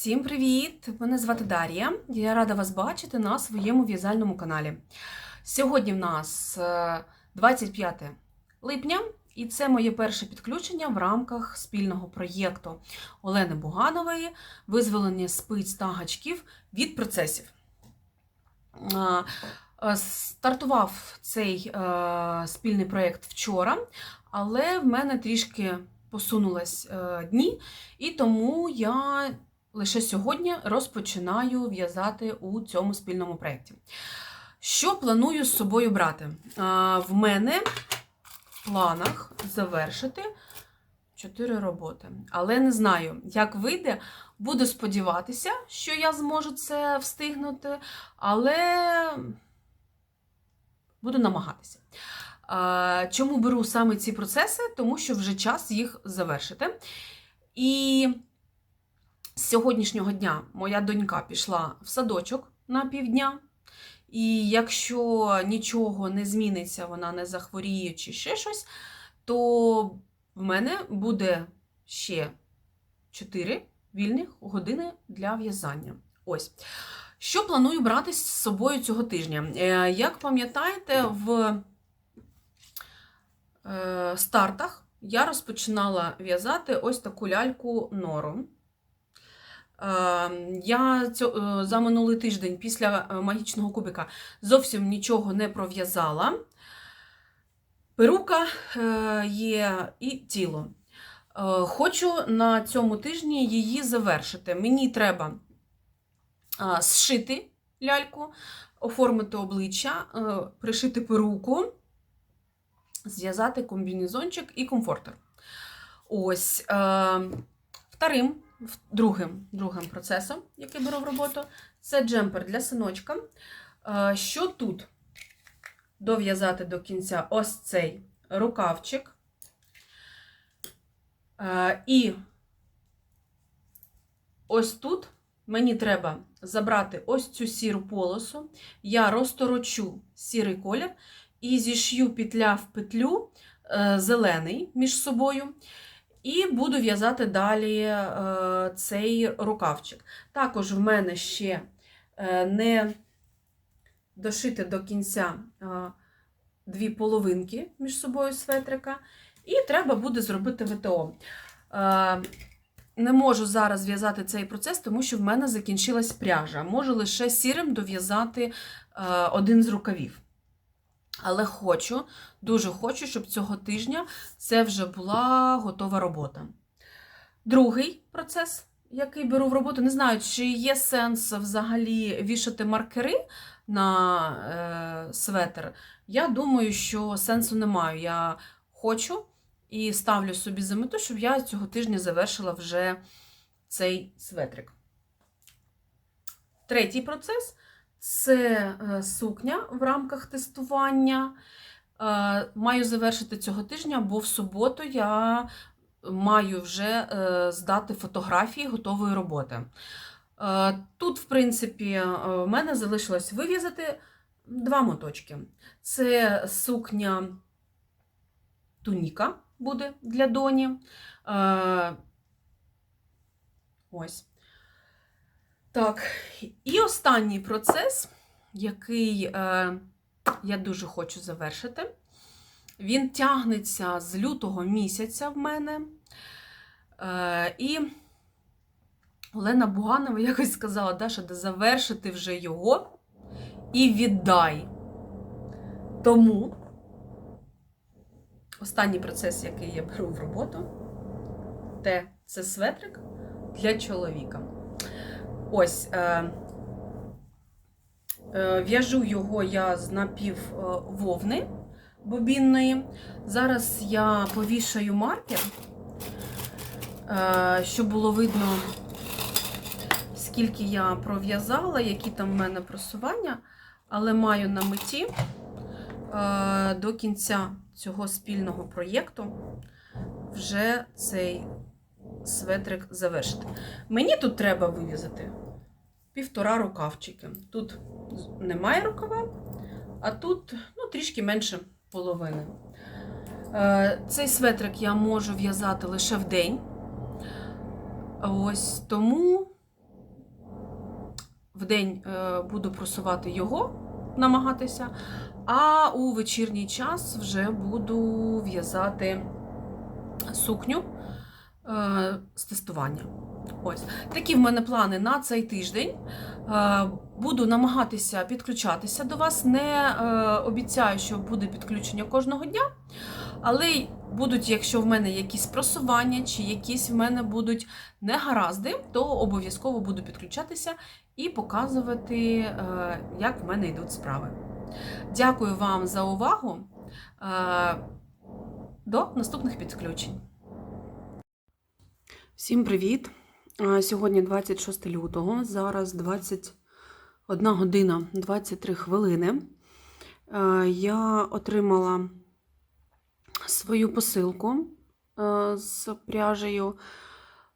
Всім привіт! Мене звати Дар'я. Я рада вас бачити на своєму в'язальному каналі. Сьогодні в нас е, 25 липня, і це моє перше підключення в рамках спільного проєкту Олени Буганової визволення спиць та гачків від процесів. Е, е, Стартував цей е, спільний проєкт вчора, але в мене трішки посунулись е, дні, і тому я лише сьогодні розпочинаю в'язати у цьому спільному проєкті. Що планую з собою брати? В мене в планах завершити 4 роботи. Але не знаю, як вийде. Буду сподіватися, що я зможу це встигнути, але буду намагатися. Чому беру саме ці процеси? Тому що вже час їх завершити. І з сьогоднішнього дня моя донька пішла в садочок на півдня. І якщо нічого не зміниться, вона не захворіє чи ще щось, то в мене буде ще 4 вільних години для в'язання. Ось. Що планую брати з собою цього тижня? Е, Як пам'ятаєте, в е, стартах я розпочинала в'язати ось таку ляльку нору. Е, Я е, за минулий тиждень після е, магічного кубика зовсім нічого не пров'язала. Перука е, є і тіло. Хочу на цьому тижні її завершити. Мені треба зшити ляльку, оформити обличчя, пришити перуку, зв'язати комбінезончик і комфортер. Ось. е, Вторим другим, другим процесом, який беру в роботу, це джемпер для синочка. Е, Що тут? Дов'язати до кінця ось цей рукавчик. Е, І ось тут мені треба забрати ось цю сіру полосу. Я розторочу сірий колір і зішью петля в петлю е, зелений між собою. І буду в'язати далі е, цей рукавчик. Також в мене ще е, не дошити до кінця е, дві половинки між собою светрика, і треба буде зробити ВТО. Не можу зараз в'язати цей процес, тому що в мене закінчилась пряжа. Можу лише сірим дов'язати один з рукавів. Але хочу, дуже хочу, щоб цього тижня це вже була готова робота. Другий процес, який беру в роботу, не знаю, чи є сенс взагалі вішати маркери на е, светр. Я думаю, що сенсу немає. Я хочу і ставлю собі за мету, щоб я цього тижня завершила вже цей светрик. Третій процес це е, сукня в рамках тестування. Е, Маю завершити цього тижня, бо в суботу я маю вже е, здати фотографії готової роботи. Тут, в принципі, в мене залишилось вив'язати два моточки. Це сукня туніка буде для доні. Ось. Так, і останній процес, який е, я дуже хочу завершити. Він тягнеться з лютого місяця в мене. Е, і Олена Буганова якось сказала, Даша, да завершити вже його і віддай. Тому останній процес, який я беру в роботу, те це светрик для чоловіка. Ось. Е, е, В'яжу його я з напів е, вовни бобінної. Зараз я повішаю маркер, е, щоб було видно, скільки я пров'язала, які там в мене просування, але маю на меті е, до кінця цього спільного проєкту вже цей светрик завершити. Мені тут треба вив'язати півтора рукавчики. Тут немає рукава, а тут ну, трішки менше половини. Е, Цей светрик я можу в'язати лише в день. Ось тому в день е, буду просувати його, намагатися, а у вечірній час вже буду в'язати сукню з тестування. Ось такі в мене плани на цей тиждень. Е, Буду намагатися підключатися до вас. Не е, обіцяю, що буде підключення кожного дня, але будуть, якщо в мене якісь просування чи якісь в мене будуть негаразди, то обов'язково буду підключатися і показувати, е, як в мене йдуть справи. Дякую вам за увагу. Е, До наступних підключень. Всім привіт! Сьогодні 26 лютого, зараз 21 година 23 хвилини. Я отримала свою посилку з пряжею.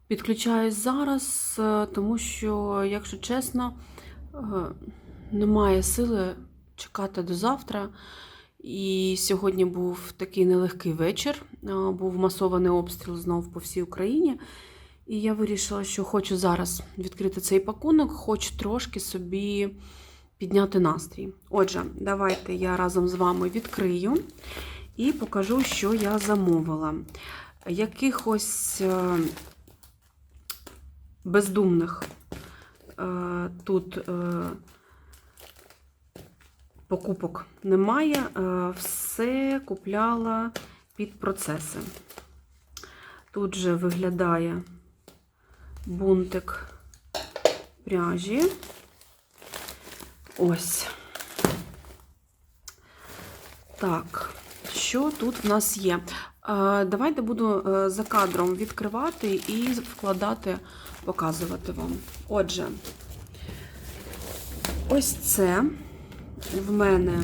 Підключаюсь зараз, тому що, якщо чесно, немає сили чекати до завтра. І сьогодні був такий нелегкий вечір. Був масований обстріл знов по всій Україні. І я вирішила, що хочу зараз відкрити цей пакунок, хоч трошки собі підняти настрій. Отже, давайте я разом з вами відкрию і покажу, що я замовила. Якихось е, бездумних е, тут е, покупок немає. Все купляла під процеси. Тут же виглядає бунтик пряжі. Ось. Так, що тут в нас є? Давайте буду е, за кадром відкривати і вкладати, показувати вам. Отже, ось це в мене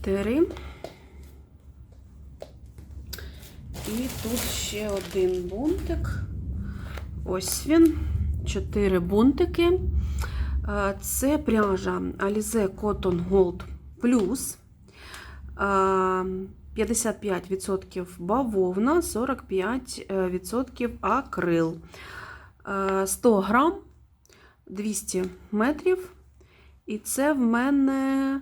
три. І тут ще один бунтик. Ось він. Чотири бунтики. Це пряжа Alize Cotton Gold Plus. Е, 55% бавовна, 45% акрил. Е, 100 грам, 200 метрів. І це в мене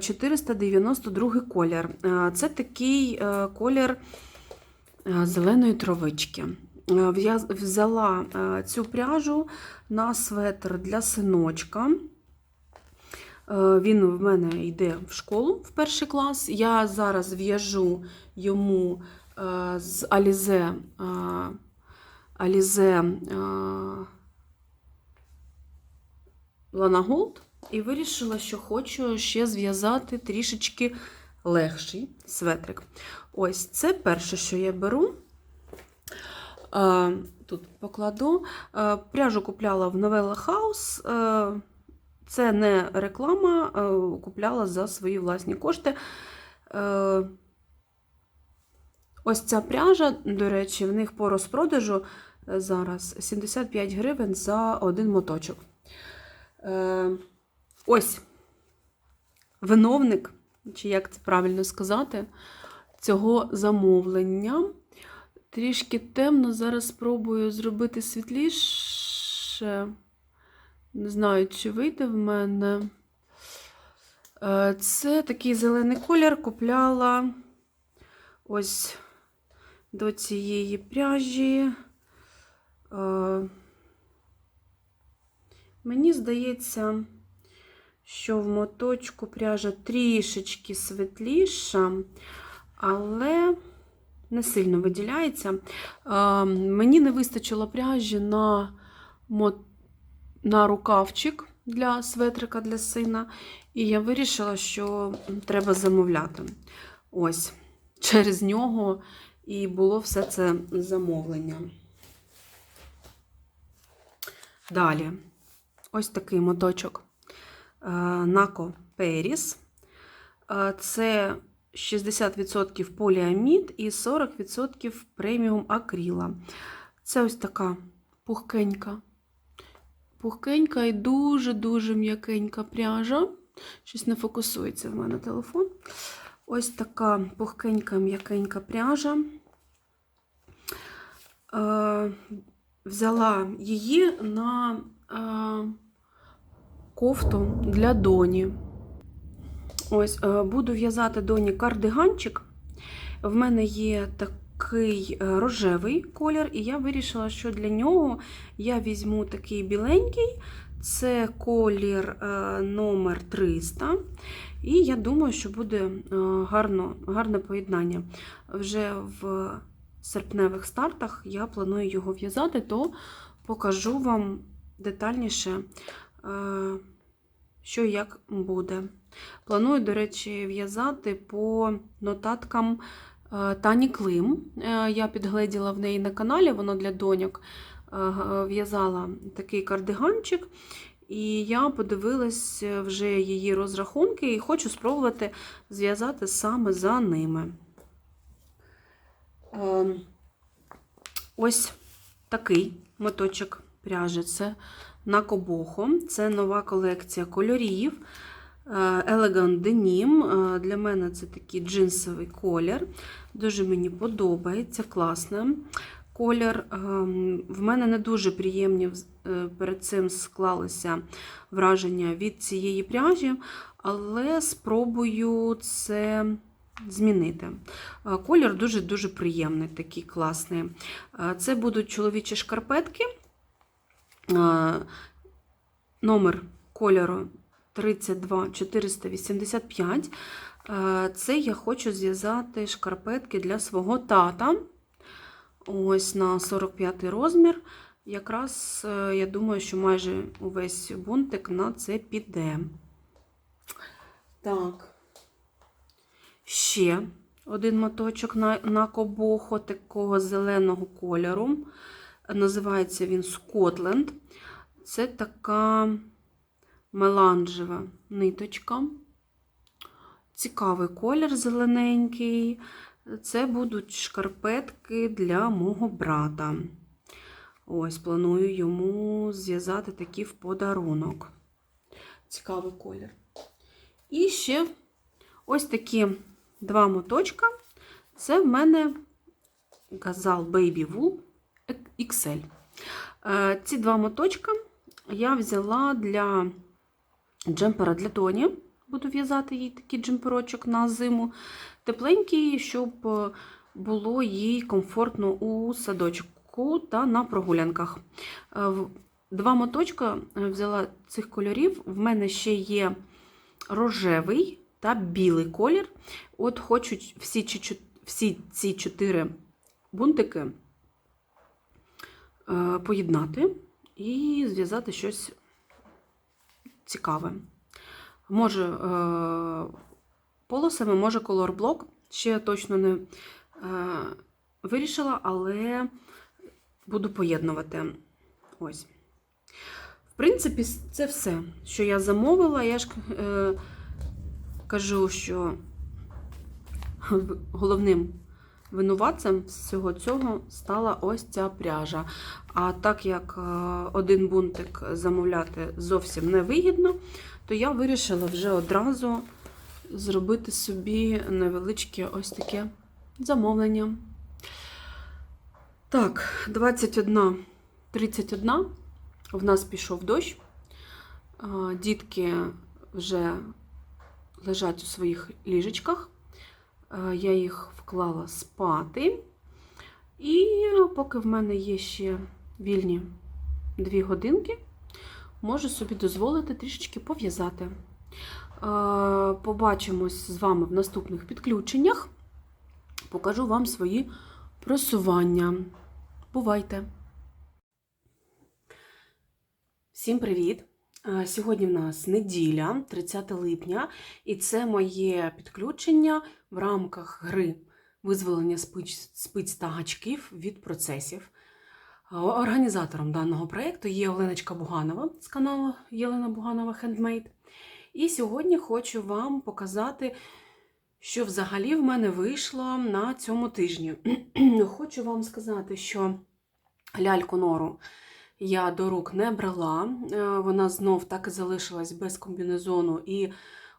492 колір. Е, Це такий е, колір е, зеленої травички. Е, в'яз- Взяла е, цю пряжу на светр для синочка. Е, Він в мене йде в школу в перший клас. Я зараз в'яжу йому е, з Alize, е, Alize е, Lana Gold і вирішила, що хочу ще зв'язати трішечки легший светрик. Ось це перше, що я беру. Е, Тут покладу. Е, Пряжу купляла в Novella House. Е, Це не реклама, е, купляла за свої власні кошти. Е, Ось ця пряжа, до речі, в них по розпродажу е, зараз 75 гривень за один моточок. Ось виновник, чи як це правильно сказати, цього замовлення. Трішки темно, зараз спробую зробити світліше. Не знаю, чи вийде в мене. Е, Це такий зелений колір купляла ось до цієї пряжі. Е, Мені здається, що в моточку пряжа трішечки світліша, але не сильно виділяється. Е, Мені не вистачило пряжі на, на рукавчик для светрика для сина, і я вирішила, що треба замовляти. Ось, через нього і було все це замовлення. Далі, ось такий моточок Нако Періс. Е, Це 60% поліамід і 40% преміум акріла. Це ось така пухкенька, пухкенька і дуже-дуже м'якенька пряжа. Щось не фокусується в мене телефон. Ось така пухкенька, м'якенька пряжа. Е, взяла її на е, кофту для доні. Ось, е, буду в'язати доні кардиганчик. В мене є такий е, рожевий колір, і я вирішила, що для нього я візьму такий біленький. Це колір е, номер 300. І я думаю, що буде гарно, гарне поєднання. Вже в серпневих стартах я планую його в'язати, то покажу вам детальніше, що як буде. Планую, до речі, в'язати по нотаткам е, Тані Клим. Е, Я підгледіла в неї на каналі, воно для доньок е, в'язала такий кардиганчик. І я подивилась вже її розрахунки і хочу спробувати зв'язати саме за ними. Ось такий моточок пряжі. Це на кобохо. Це нова колекція кольорів. е, Elegant Denim. Е, Для мене це такий джинсовий колір. Дуже мені подобається, класний колір. Ем, В мене не дуже приємні е, перед цим склалися враження від цієї пряжі, але спробую це змінити. Колір дуже-дуже приємний, такий класний. Це будуть чоловічі шкарпетки. Номер кольору 32485. Е, Це я хочу зв'язати шкарпетки для свого тата. Ось на 45 розмір. Якраз е, я думаю, що майже увесь бунтик на це піде. Так. Ще один моточок на, на кобохо такого зеленого кольору. Називається він Скотленд. Це така меланжева ниточка. Цікавий колір зелененький. Це будуть шкарпетки для мого брата. Ось, планую йому зв'язати такі в подарунок. Цікавий колір. І ще ось такі два моточка. Це в мене Gazal Baby Wool XL. Е, Ці два моточка я взяла для джемпера для Тоні. Буду в'язати їй такий джемперочок на зиму. Тепленький, щоб е, було їй комфортно у садочку та на прогулянках. Е, Два моточка взяла цих кольорів. В мене ще є рожевий та білий колір. От хочу всі, всі ці чотири бунтики поєднати і зв'язати щось цікаве. Може е, полосами, може колорблок. Ще точно не е, вирішила, але буду поєднувати. Ось. В принципі, це все, що я замовила. Я ж е, кажу, що головним винуватцем всього цього стала ось ця пряжа. А так як е, один бунтик замовляти зовсім не вигідно, то я вирішила вже одразу зробити собі невеличке ось таке замовлення. Так, 21.31 в нас пішов дощ. Дітки вже лежать у своїх ліжечках. А, Я їх вклала спати. І поки в мене є ще вільні дві годинки, можу собі дозволити трішечки пов'язати. Е, Побачимось з вами в наступних підключеннях. Покажу вам свої просування. Бувайте! Всім привіт! Е, Сьогодні в нас неділя, 30 липня, і це моє підключення в рамках гри визволення спиць, спиць та гачків від процесів. Організатором даного проєкту є Оленочка Буганова з каналу Єлена Буганова Хендмейд. І сьогодні хочу вам показати, що взагалі в мене вийшло на цьому тижні. Хочу вам сказати, що ляльку нору я до рук не брала. Е, Вона знов так і залишилась без комбінезону і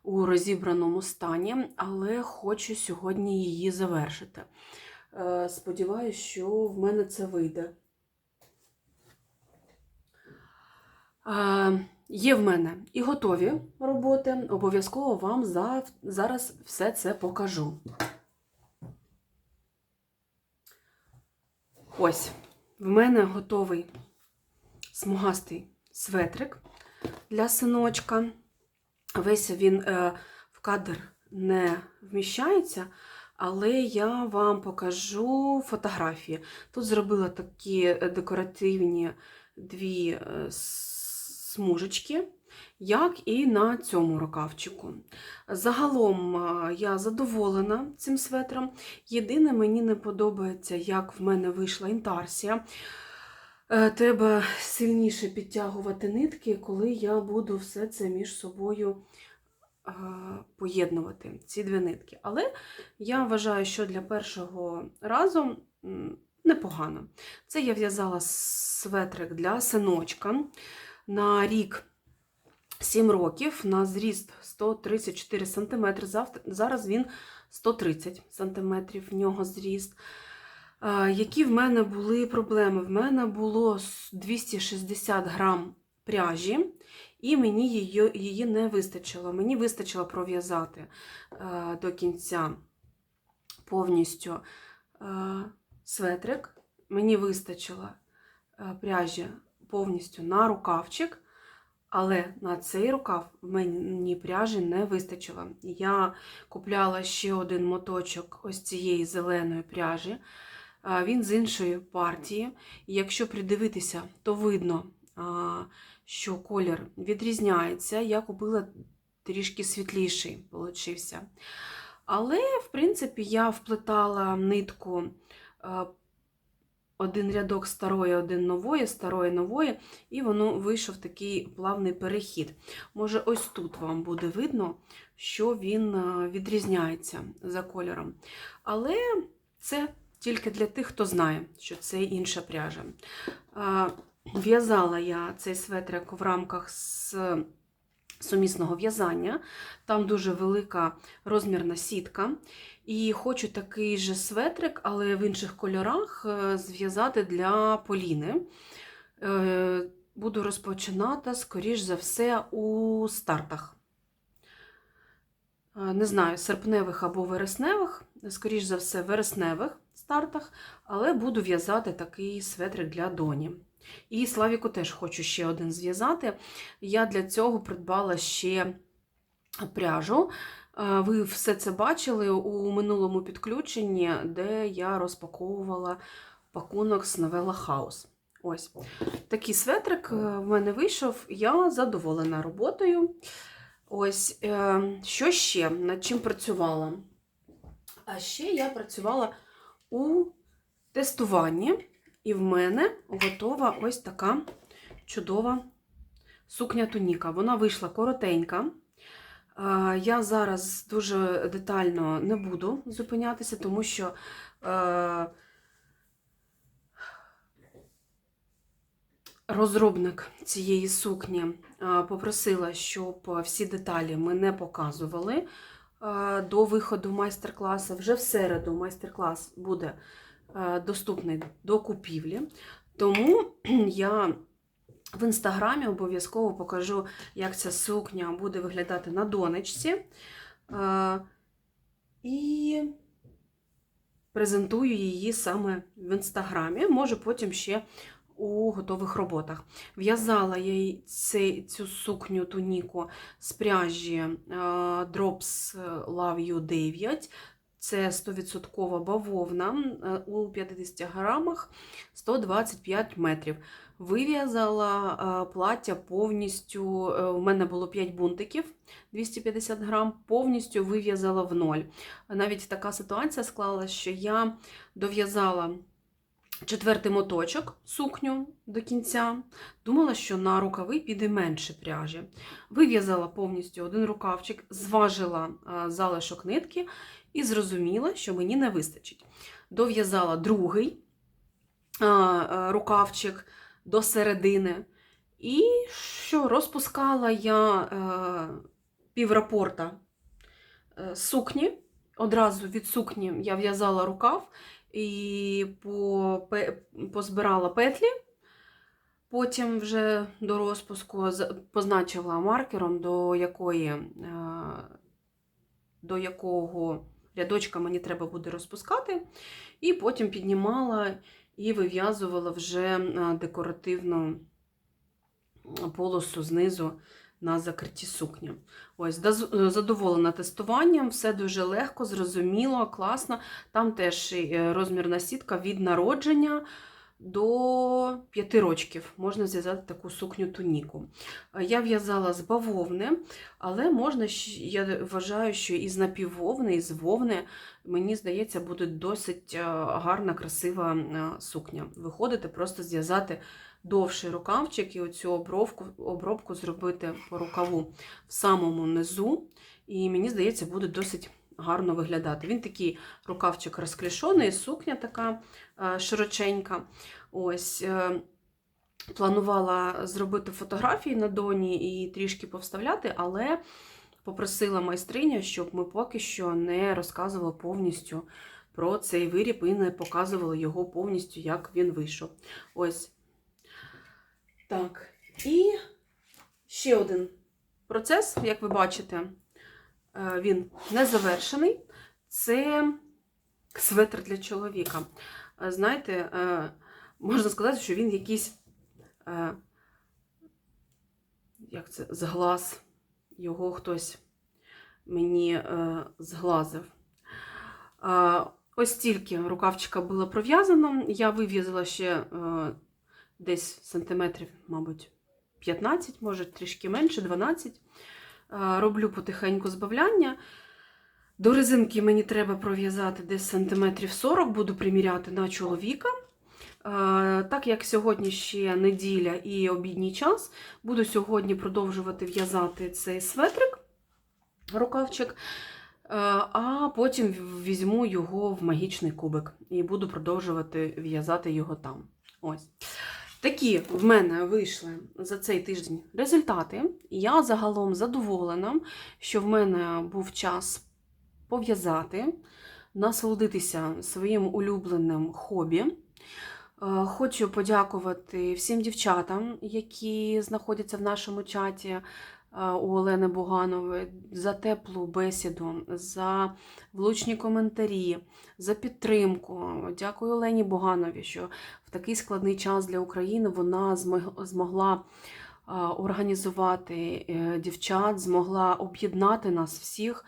у розібраному стані, але хочу сьогодні її завершити. Е, Сподіваюсь, що в мене це вийде. Е, Є в мене і готові роботи. Обов'язково вам зараз все це покажу. Ось, в мене готовий смугастий светрик для синочка. Весь він е, в кадр не вміщається, але я вам покажу фотографії. Тут зробила такі е, декоративні дві е, смужечки, як і на цьому рукавчику. Загалом я задоволена цим светром. Єдине, мені не подобається, як в мене вийшла інтарсія. Е, Треба сильніше підтягувати нитки, коли я буду все це між собою е, поєднувати, ці дві нитки. Але я вважаю, що для першого разу непогано. Це я в'язала светрик для синочка на рік 7 років, на зріст 134 см. Зараз він 130 см в нього зріст. Які в мене були проблеми? В мене було 260 грам пряжі, і мені її, її не вистачило. Mені вистачило пров'язати е, до кінця повністю е, светрик. Мені вистачило е, пряжі повністю на рукавчик, але на цей рукав мені пряжі не вистачило. Я купляла ще один моточок ось цієї зеленої пряжі. Він з іншої партії. І якщо придивитися, то видно, що колір відрізняється. Я купила трішки світліший, получився. Але, в принципі, я вплетала нитку один рядок старої, один нової, старої нової, і воно вийшов такий плавний перехід. Може, ось тут вам буде видно, що він відрізняється за кольором. Але це тільки для тих, хто знає, що це інша пряжа. В'язала я цей светрик в рамках з сумісного в'язання. Там дуже велика розмірна сітка. І хочу такий же светрик, але в інших кольорах е, зв'язати для Поліни. Е, Буду розпочинати, скоріш за все, у стартах. Е, Не знаю, серпневих або вересневих, скоріш за все, вересневих стартах, але буду в'язати такий светрик для доні. І Славіку теж хочу ще один зв'язати. Я для цього придбала ще пряжу. Е, Ви все це бачили у минулому підключенні, де я розпаковувала пакунок з Novella House. Ось такий светрик е, в мене вийшов. Я задоволена роботою. Ось, е, що ще? Над чим працювала? А ще я працювала у тестуванні, і в мене готова ось така чудова сукня туніка. Вона вийшла коротенька. Я зараз дуже детально не буду зупинятися, тому що е, розробник цієї сукні попросила, щоб всі деталі ми не показували до виходу майстер-класу. Вже в середу майстер-клас буде е, доступний до купівлі. Тому я в інстаграмі обов'язково покажу, як ця сукня буде виглядати на донечці. Е, І презентую її саме в інстаграмі. Може, потім ще у готових роботах. В'язала я їй цю сукню туніку з пряжі е, Drops Love You 9. Це 100% бавовна е, у 50 грамах 125 метрів. Вив'язала е, плаття повністю. У мене було 5 бунтиків 250 грам, повністю вив'язала в ноль. Навіть така ситуація склалася, що я дов'язала четвертий моточок сукню до кінця. Думала, що на рукави піде менше пряжі. Вив'язала повністю один рукавчик, зважила е, залишок нитки і зрозуміла, що мені не вистачить. Дов'язала другий е, е, рукавчик до середини. І що розпускала я піврапорта сукні. Одразу від сукні я в'язала рукав і позбирала петлі. Потім вже до розпуску позначила маркером, до якої, е, до якого рядочка мені треба буде розпускати, і потім піднімала і вив'язувала вже е, декоративну полосу знизу на закритті сукні. Ось, задоволена тестуванням, все дуже легко, зрозуміло, класно. Там теж е, розмірна сітка від народження до 5 років. Можна зв'язати таку сукню туніку. Е, Я в'язала з бавовни, але можна, я вважаю, що із напіввовни, із вовни, мені здається, буде досить е, гарна, красива е, сукня. Виходити, просто зв'язати довший рукавчик і оцю обробку, обробку зробити по рукаву в самому низу. І мені здається, буде досить гарно виглядати. Він такий рукавчик розклішений, сукня така е, широченька. Ось. е, Планувала зробити фотографії на доні і трішки повставляти, але попросила майстриня, щоб ми поки що не розказували повністю про цей виріб і не показували його повністю, як він вийшов. Ось. Так. І ще один процес, як ви бачите, е, він не завершений. Це светр для чоловіка. Е, Знаєте, е, можна сказати, що він якийсь, як це, зглаз. Його хтось мені зглазив. Ось тільки рукавчика було пров'язано. Я вив'язала ще десь сантиметрів, мабуть, 15, може трішки менше, 12. Е, Роблю потихеньку збавляння. До резинки мені треба пров'язати десь сантиметрів 40, буду приміряти на чоловіка. Е, Так як сьогодні ще неділя і обідній час, буду сьогодні продовжувати в'язати цей светрик, рукавчик, е, а потім візьму його в магічний кубик і буду продовжувати в'язати його там. Ось. Такі в мене вийшли за цей тиждень результати. Я загалом задоволена, що в мене був час пов'язати, насолодитися своїм улюбленим хобі. Е, Хочу подякувати всім дівчатам, які знаходяться в нашому чаті у Олени Буганової, за теплу бесіду, за влучні коментарі, за підтримку. Дякую Олені Буганові, що в такий складний час для України вона змогла е, організувати е, дівчат, змогла об'єднати нас всіх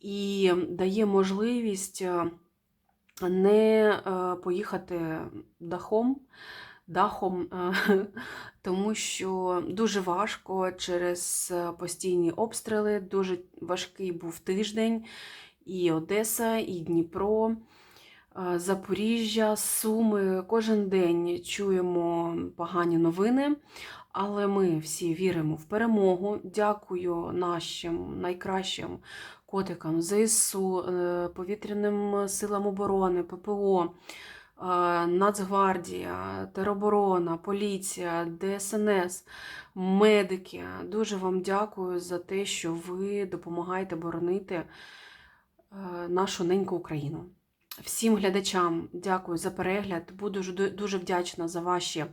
і дає можливість е, не е, поїхати дахом, дахом, е, тому що дуже важко через е, постійні обстріли, дуже важкий був тиждень. І Одеса, і Дніпро, е, Запоріжжя, Суми. Кожен день чуємо погані новини, але ми всі віримо в перемогу. Дякую нашим найкращим котикам ЗСУ, повітряним силам оборони, ППО, Нацгвардія, тероборона, поліція, ДСНС, медики. Дуже вам дякую за те, що ви допомагаєте боронити е, нашу неньку Україну. Всім глядачам дякую за перегляд. Буду дуже вдячна за ваші е,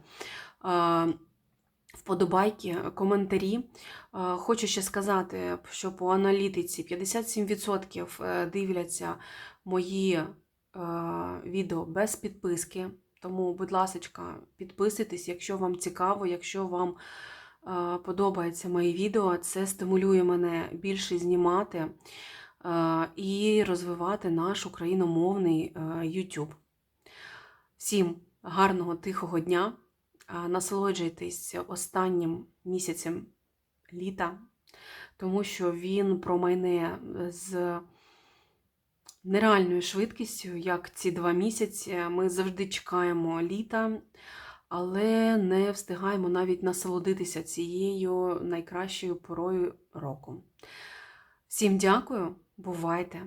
вподобайки, коментарі. Е, Хочу ще сказати, що по аналітиці 57% е, дивляться мої відео без підписки. Тому, будь ласка, підписуйтесь, якщо вам цікаво, якщо вам е, подобається мої відео, це стимулює мене більше знімати е, і розвивати наш україномовний е, YouTube. Всім гарного тихого дня! Насолоджуйтесь останнім місяцем літа, тому що він промайне з нереальною швидкістю, як ці два місяці. Ми завжди чекаємо літа, але не встигаємо навіть насолодитися цією найкращою порою року. Всім дякую, бувайте!